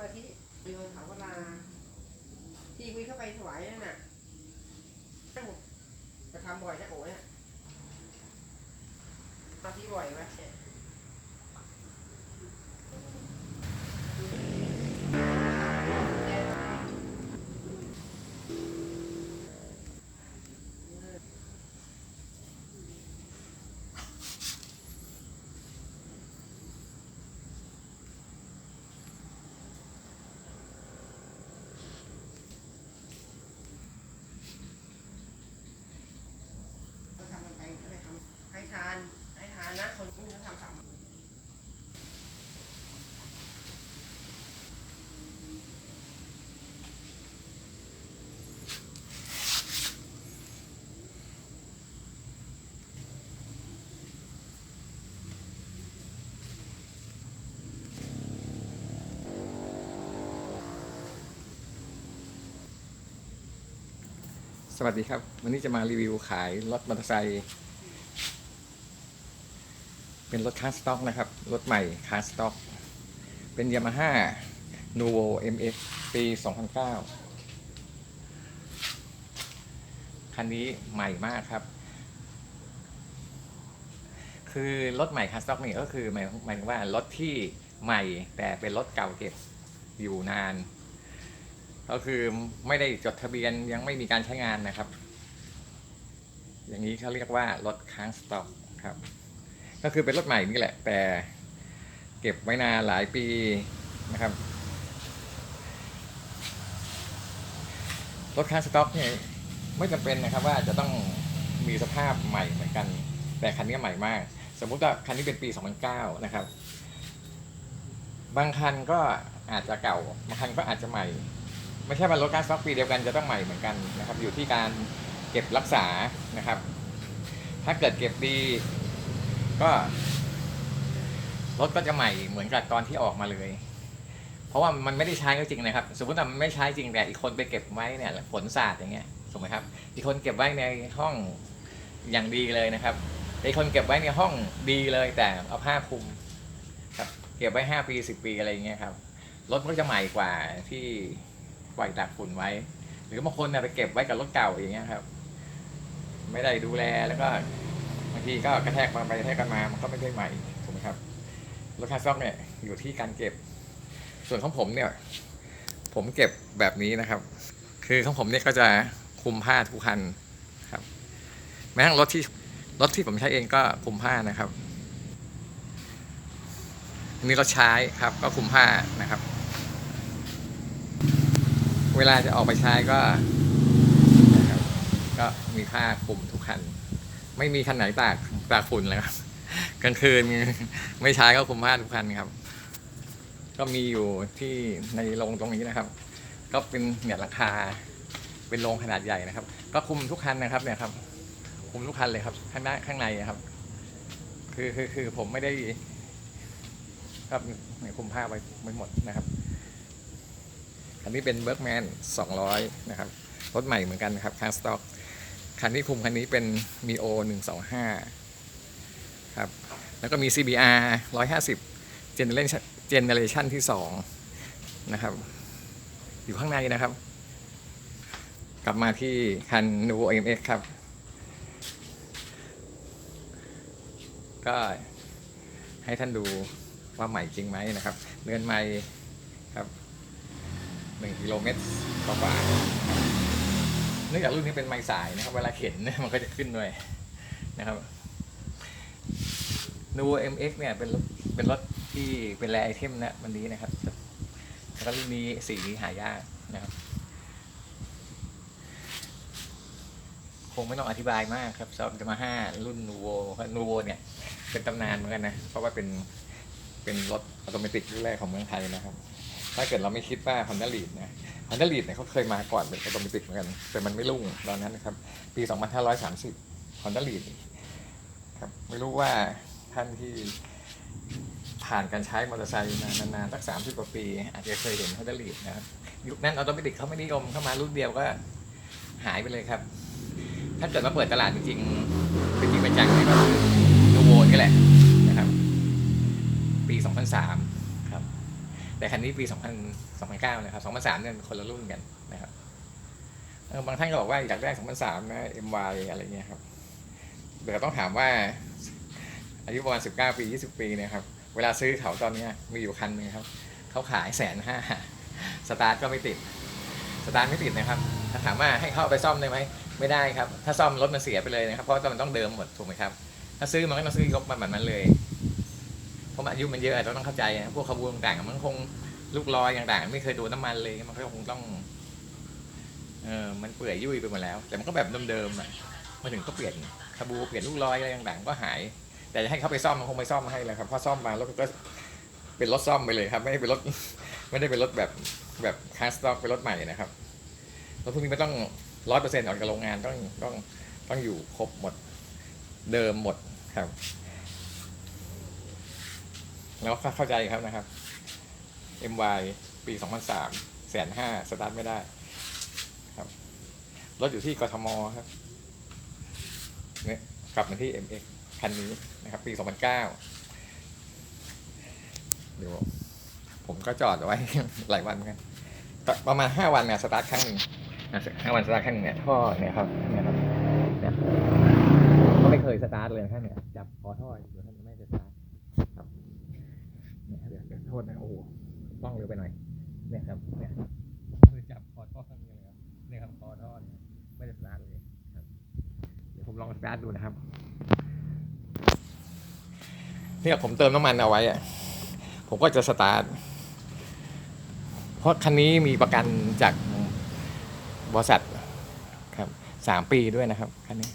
มาธิมีคนถาว่าที่คุยเข้าไปถวายนั่นน่ะจะทำบ่อยนะโอ้เนี่ยมาที่บ่อยไหม ก็ทำกันไปก็เลยทำให้ทานให้ทา นนะคนนี้เขาทำสามสวัสดีครับ วันนี้จะมารีวิวขายรถมอเตอร์ไซค์ เป็นรถคาสต็อกนะครับ รถใหม่คาสต็อก เป็นยามาฮ่านูโว MX ปี 2009 คันนี้ใหม่มากครับ คือรถใหม่คาสต็อกนี่ก็คือหมายหมายถึงว่ารถที่ใหม่แต่เป็นรถเก่าเก็บอยู่นาน ก็คือไม่ได้จดทะเบียนยังไม่มีการใช้งานนะครับ อย่างนี้เขาเรียกว่ารถค้างสต็อกครับ ก็คือเป็นรถใหม่นี่แหละ แต่เก็บไว้นานหลายปีนะครับ รถค้างสต็อกเนี่ยไม่จำเป็นนะครับว่าจะต้องมีสภาพใหม่เหมือนกัน แต่คันนี้ใหม่มาก สมมุติว่าคันนี้เป็นปี 2009 นะครับ บางคันก็อาจจะเก่า บางคันก็อาจจะใหม่ ไม่ใช่ว่ารถการสต็อกปีเดียวกันจะต้องใหม่เหมือนกันนะครับ อยู่ที่การเก็บรักษานะครับ ถ้าเกิดเก็บดี ก็รถก็จะใหม่เหมือนกับตอนที่ออกมาเลย เพราะว่ามันไม่ได้ใช้ก็จริงนะครับ สมมติว่ามันไม่ใช้จริงแต่อีกคนไปเก็บไว้เนี่ยฝนสาดอย่างเงี้ยถูกไหมครับ อีกคนเก็บไว้ในห้องอย่างดีเลยนะครับอีกคนเก็บไว้ในห้องดีเลยแต่เอาผ้าคลุมครับเก็บไว้ห้าปีสิบปีอะไรเงี้ยครับรถมันก็จะใหม่กว่าที่ปล่อยตากฝุ่นไว้ หรือบางคนเนี่ยไปเก็บไว้กับรถเก่าอย่างเงี้ยครับ ไม่ได้ดูแลแล้วก็ ทีก็กระแทกมาไปกระแทกกันมา มันก็ไม่ได้ใหม่ถูกไหมครับรถคาร์ซ็อกเนี่ยอยู่ที่การเก็บ ส่วนของผมเนี่ย ผมเก็บแบบนี้นะครับ คือของผมเนี่ยก็จะคุมผ้าทุกคันครับ แม้กระทั่งรถที่รถที่ผมใช้เองก็คุมผ้านะครับอันนี้รถใช้ครับ ก็คุมผ้านะครับ เวลาจะออกไปใช้ก็นะครับก็มีผ้าคลุมทุกคัน ไม่มีคันไหนตากตากฝุ่นเลยครับกลางคืนไม่ใช้ก็คุมผ้าทุกคันครับ ก็มีอยู่ที่ในโรงตรงนี้นะครับ ก็เป็นเนี่ยราคา เป็นโรงขนาดใหญ่นะครับ ก็คุมทุกคันนะครับเนี่ยครับ คุมทุกคันเลยครับ ข้างหน้าข้างในอะครับ คือคือคือผมไม่ได้ครับเนี่ยคุมผ้าไว้ไม่หมดนะครับคันนี้เป็นเบิร์กแมน200 นะครับรถใหม่เหมือนกันครับคาร์สต็อก คันที่คุมคันนี้เป็น Mio 125 ครับ แล้วก็มี CBR 150 Generation Generation ที่ 2 นะครับ อยู่ข้างในนะครับ กลับมาที่คัน Nuvo MX ครับ ก็ให้ท่านดูว่าใหม่จริงไหมนะครับ เรือนใหม่ครับหนึ่งกิโลเมตรกว่า นื่องจากรุ่นนี้เป็นไม้สายนะครับ เวลาเข็นเนี่ยมันก็จะขึ้นด้วยนะครับนู MX เอ็กเนี่ยเป็นรถเป็นรถที่เป็นแรไอเทมนะวันนี้นะครับแล้วก็รุ่นนี้สีนี้หายากนะครับ คงไม่ต้องอธิบายมากครับสำหรับมาห้ารุ่นนูโวนูโวเนี่ย เป็นตำนานเหมือนกันนะ เพราะว่าเป็นเป็นรถออโตเมติรุ่นแรกของเมืองไทยนะครับ ถ้าเกิดเราไม่คิดว่า Honda Lead นะ Honda Lead เนี่ยเขาเคยมาก่อนเป็นออโตเมติกเหมือนกัน แต่มันไม่รุ่งตอนนั้นนะครับ ปี 2530 Honda Lead ครับไม่รู้ว่าท่านที่ผ่านการใช้มอเตอร์ไซค์มานานๆสัก30กว่าปี อาจจะเคยเห็น Honda Lead นะครับยุคนั้นออโตเมติกเขาไม่นิยมเข้ามารุ่นเดียวก็หายไปเลยครับ ถ้าเกิดมาเปิดตลาดจริงๆเป็นจริงเป็นจังเนี่ยก็คือนูโวนี่แหละนะครับ ปี 2003 แต่คันนี้ปี 2000 2009นะครับ2003เนี่ยคนละรุ่นกันนะครับบางท่านก็บอกว่าอยากได้2003นะ MY อะไรเงี้ยครับแต่ต้องถามว่าอายุประมาณ 19 ปี 20 ปีเนี่ยครับเวลาซื้อเขาตอนนี้มีอยู่คันหนึงครับเขาขายแสนห้าสตาร์ทก็ไม่ติดสตาร์ทไม่ติดนะครับ ถ้าถามว่าให้เข้าไปซ่อมได้ไหมไม่ได้ครับ ถ้าซ่อมรถมันเสียไปเลยนะครับ เพราะมันต้องเดิมหมดถูกไหมครับ ถ้าซื้อมันก็ต้องซื้อยกมาแบบนั้นเลย เพราะมันอายุมันเยอะเราต้องเข้าใจนะพวกขบวนต่างๆมันคงลูกลอยต่างๆไม่เคยดนน้ำมันเลยมันก็คงต้องเออมันเปื่อยยุ่ยไปหมดแล้ว แต่มันก็แบบเดิมๆอะมาถึงก็เปลี่ยนขบูเปลี่ยนลูกลอยอะไรต่างๆก็หาย แต่จะให้เขาไปซ่อมมันคงไม่ซ่อมให้เลยครับพราะซ่อมมารถก็เป็นรถซ่อมไปเลยครับ ไม่ได้เป็นรถไม่ได้เป็นรถแบบแบบคาสต็อกเป็นรถใหม่นะครับรถพวกนี้ไม่ต้องร้อยเปอร์เซ็นต์ออกจากโรงงานต้องต้องต้องอยู่ครบหมดเดิมหมดครับ แล้วเข้าใจครับนะครับ MY ปี 2003แสนห้าสตาร์ทไม่ได้ครับรถอยู่ที่กทมครับเนี่ยกลับมาที่ MX คันนี้นะครับ ปี 2009เดี๋ยวผมก็จอดไว้หลายวันเหมือนกันประมาณ5วันเนี่ยสตาร์ทครั้งหนึ่งห้าวันสตาร์ทครั้งหนึ่งเนี่ยท่อเนี่ยครับเนี่ยครับเนี่ยก็ไม่เคยสตาร์ทเลยนะครับเนี่ยจับคอท่ออยู่ท่าน ษนะโอ้โหต้องเร็วไปหน่อยเนี่ยครับเนี่ยคือจับคอท่อข้างนี้เลยครับเนี่ยครับคอท่อเนี่ยไม่ได้สตาร์ทเลยครับเดี๋ยวผมลองสตาร์ทดูนะครับเนี่ยผมเติมน้ำมันเอาไว้อะผมก็จะสตาร์ทเพราะคันนี้มีประกันจากบริษัทครับสามปีด้วยนะครับคันนี้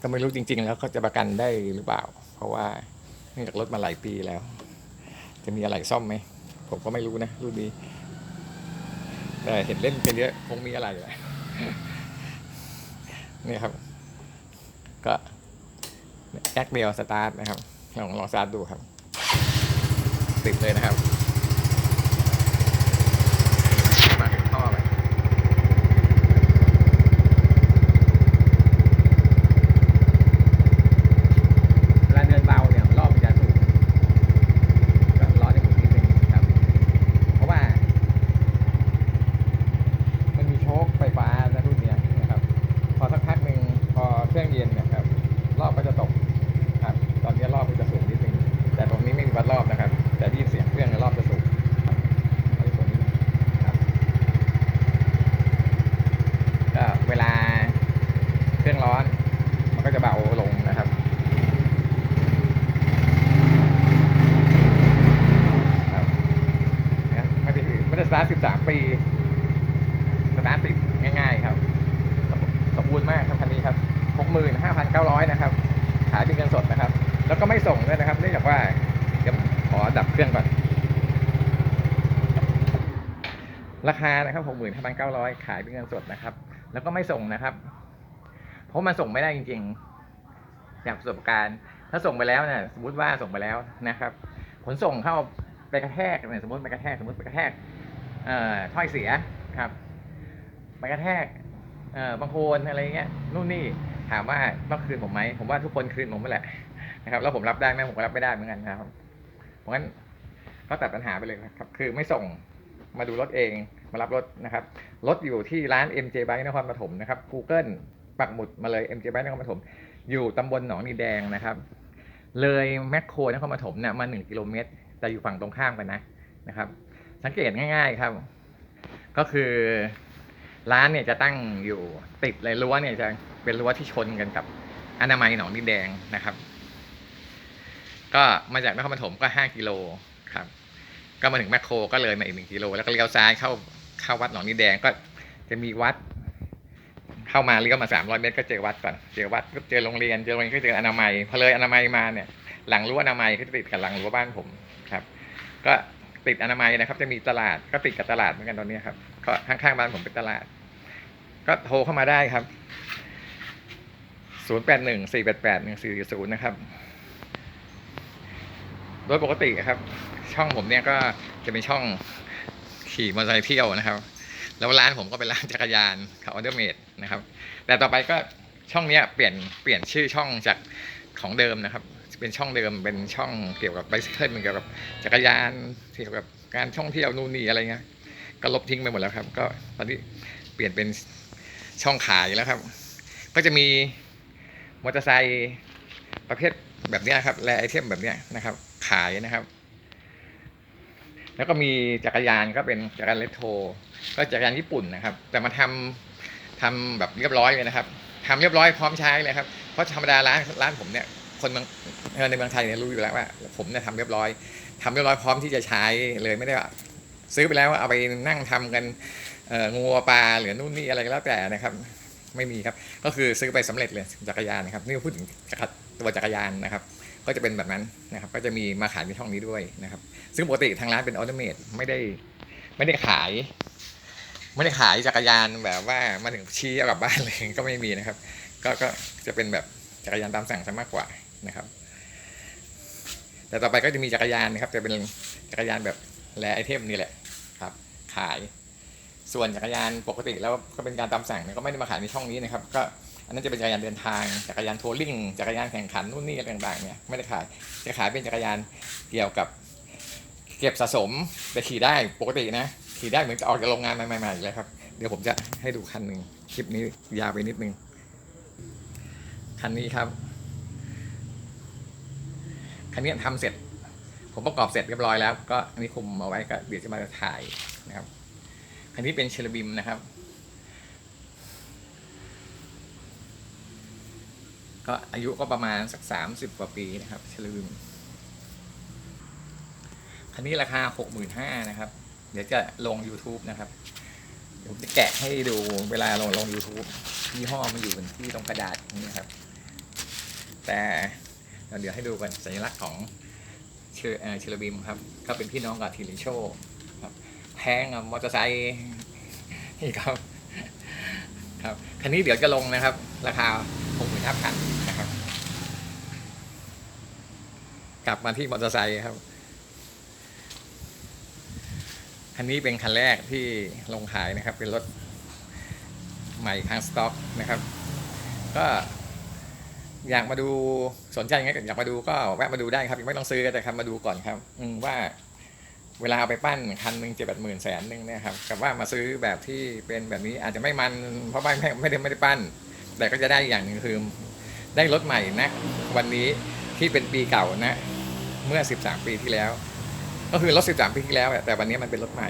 ก็ไม่รู้จริง ๆ แล้วเขาจะประกันได้หรือเปล่า เพราะว่าเนื่องจากรถมาหลายปีแล้ว จะมีอะไรซ่อมไหม ผมก็ไม่รู้นะรุ่นนี้แต่เห็นเล่นกันเยอะคงมีอะไรแหละนี่ครับ ก็แจ็คเดียวสตาร์ทนะครับลองลองสตาร์ทดูครับ ติดเลยนะครับ มาถึงท่อไปเวลาเดินเบาเนี่ยรอบมันจะสูงก็ล้อจะหมุนนิดนึงครับ เพราะว่า มันมีโชคไฟฟ้านะรุ่นเนี้ยนะครับ พอสักพักหนึ่งพอเครื่องเย็นเนะครับ รอบก็จะตกครับ ตอนนี้รอบมันจะสูงนิดนึง แต่ตรงนี้ไม่มีวัดรอบนะครับ แต่ได้ยินเสียงเครื่องในรอบจะสูงครับอันนี้ส่วนนี้นะครับก็เวลาเครื่องร้อน มันก็จะเบาลงนะครับ ครับนะไม่ได้ไม่ได้สตาร์ท13 ปี สตาร์ทติดง่าย ๆ ครับ สมบูรณ์มากครับคันนี้ครับ65,900 นะครับ ขายเป็นเงินสดนะครับ แล้วก็ไม่ส่งด้วยนะครับเนื่องจากว่าเดี๋ยวขอดับเครื่องก่อน ราคานะครับ65,900ขายเป็นเงินสดนะครับ แล้วก็ไม่ส่งนะครับ เพราะมันส่งไม่ได้จริงๆจากประสบการณ์ ถ้าส่งไปแล้วเนี่ยสมมติว่าส่งไปแล้วนะครับขนส่งเข้าไปกระแทกเนี่ยสมมติไปกระแทกสมมติไปกระแทกเอ่อถ้อยเสียครับไปกระแทกเอ่อบางโคนอะไรเงี้ยนู่นนี่ถามว่าต้องคืนผมไหมผมว่าทุกคนคืนผมไม่แหละ นะครับ แล้วผมรับได้ไหมผมก็รับไม่ได้เหมือนกันนะครับ เพราะงั้นก็ตัดปัญหาไปเลยนะครับ คือไม่ส่งมาดูรถเองมารับรถนะครับ รถอยู่ที่ร้าน MJ Bike นครปฐมนะครับ Google ปักหมุดมาเลย MJ Bike นครปฐมอยู่ตำบลหนองนีแดงนะครับ เลยแมคโครนครปฐมเนี่ยมาหนึ่งกิโลเมตร แต่อยู่ฝั่งตรงข้ามกันนะนะครับ สังเกตง่ายๆครับ ก็คือร้านเนี่ยจะตั้งอยู่ติดเลยรั้วเนี่ยจะเป็นรั้วที่ชนกันกับอนามัยหนองดินแดงนะครับ ก็มาจากนครปฐมก็ห้ากิโลครับ ก็มาถึงแมคโครก็เลยมาอีกหนึ่งกิโล แล้วก็เลี้ยวซ้ายเข้าเข้าวัดหนองดิแดงก็จะมีวัด เข้ามาเลี้ยวมาสามร้อยเมตรก็เจอวัดก่อนเจอวัดก็เจอโรงเรียนเจอโรงเรียนก็เจออนามัยพอเลยอนามัยมาเนี่ย หลังรั้วอนามัยก็จะติดกับหลังรั้วบ้านผมครับ ก็ติดอนามัยนะครับ จะมีตลาดก็ติดกับตลาดเหมือนกันตอนนี้ครับก็ข้างๆบ้านผมเป็นตลาด ก็โทรเข้ามาได้ครับ0 8 1 4 8 8 1 4 0 นะครับ โดยปกติครับ ช่องผมเนี่ยก็จะเป็นช่องขี่มอเตอร์ไซค์เที่ยวนะครับ แล้วร้านผมก็เป็นร้านจักรยานขับออเดอร์เมดนะครับ แต่ต่อไปก็ช่องเนี้ยเปลี่ยนเปลี่ยนชื่อช่องจากของเดิมนะครับ เป็นช่องเดิมเป็นช่องเกี่ยวกับไบซิเคิลเกี่ยวกับจักรยานเกี่ยวกับการท่องเที่ยวนู่นนี่อะไรเงี้ยก็ลบทิ้งไปหมดแล้วครับ ก็ตอนนี้เปลี่ยนเป็นช่องขายแล้วครับ ก็จะมีมอเตอร์ไซค์ประเภท แบบนี้ครับแลไอเทมแบบนี้นะครับ ขายนะครับ แล้วก็มีจักรยานก็เป็นจักรยานเลโทรก็จักรยานญี่ปุ่นนะครับ แต่มาทำทำแบบเรียบร้อยเลยนะครับทำเรียบร้อยพร้อมใช้เลยครับเพราะธรรมดาร้านร้านผมเนี่ยคนเมืองในเมืองไทยเนี่ยรู้อยู่แล้วว่า ผมเนี่ยทำเรียบร้อยทำเรียบร้อยพร้อมที่จะใช้เลยไม่ได้ว่าซื้อไปแล้วเอาไปนั่งทำกันงัวปลาหรือนู่นนี่อะไรก็แล้วแต่นะครับ ไม่มีครับ ก็คือซื้อไปสำเร็จเลยจักรยานนะครับ นี่พูดถึงจักร ตัวจักรยานนะครับ ก็จะเป็นแบบนั้นนะครับ ก็จะมีมาขายในช่องนี้ด้วยนะครับ ซึ่งปกติทางร้านเป็นออโตเมตไม่ได้ไม่ได้ขาย ไม่ได้ขายจักรยานแบบว่ามาถึงชี้เอากลับบ้านเลยก็ไม่มีนะครับ ก็ก็จะเป็นแบบจักรยานตามสั่งซะมากกว่านะครับ แต่ต่อไปก็จะมีจักรยานนะครับจะเป็นจักรยานแบบแลไอเทมนี่แหละครับ ขายส่วนจักรยานปกติแล้วก็เป็นการตามสั่งเนี่ยก็ไม่ได้มาขายในช่องนี้นะครับ ก็ อันนั้นจะเป็นจักรยานเดินทาง จักรยานทัวริงจักรยานแข่งขันนู่นนี่อะไรต่างๆเนี่ยไม่ได้ขายจะขายเป็นจักรยานเกี่ยวกับ เก็บสะสมแต่ขี่ได้ปกตินะขี่ได้เหมือนจะออกจากโรงงานใหม่ๆเลยครับ เดี๋ยวผมจะให้ดูคันหนึ่งคลิปนี้ยาวไปนิดนึงคันนี้ครับ คันนี้ทำเสร็จ ผมประกอบเสร็จเรียบร้อยแล้ว ก็อันนี้คุมเอาไว้ก็เดี๋ยวจะมาถ่ายนะครับ คันนี้เป็นเชลบิมนะครับ ก็อายุก็ประมาณสักสามสิบกว่าปีนะครับชลบิมคันนี้ราคาหกหมื่นห้านะครับ เดี๋ยวจะลง YouTube นะครับเดี๋ยวผมจะแกะให้ดูเวลาลงลง YouTube ยี่ห้อมันอยู่บนที่ตรงกระดาษนี่ครับ แต่เดี๋ยวให้ดูกันสัญลักษณ์ของเชอเชลบิมครับ ก็เป็นพี่น้องกับทีริโชครับแพงมอเตอร์ไซค์นี่ครับ ครับ คันนี้เดี๋ยวจะลงนะครับ ราคาหกหมื่นห้าพันนะครับ กลับมาที่มอเตอร์ไซค์ครับคันนี้เป็นคันแรกที่ลงขายนะครับ เป็นรถใหม่ทางสต็อกนะครับ ก็อยากมาดูสนใจงั้นอยากมาดูก็แวะมาดูได้ครับยังไม่ต้องซื้อแต่ครับมาดูก่อนครับ อืว่าเวลาเอาไปปั้นคันหนึ่งเจ็ดแปดหมื่นแสนหนึ่งเนี่ยครับกับว่ามาซื้อแบบที่เป็นแบบนี้อาจจะไม่มันเพราะไม่ไม่ไม่ได้ไม่ได้ปั้น แต่ก็จะได้อย่างหนึ่งคือได้รถใหม่นะ วันนี้ที่เป็นปีเก่านะ เมื่อ 13 ปีที่แล้ว ก็คือรถ 13 ปีที่แล้วอะแต่วันนี้มันเป็นรถใหม่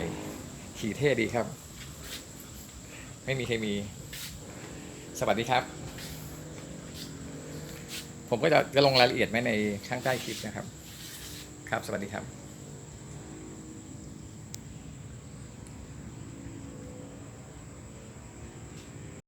ขี่เท่ดีครับ ไม่มีเคมี สวัสดีครับ ผมก็จะจะลงรายละเอียดไว้ในข้างใต้คลิปนะครับ ครับ สวัสดีครับ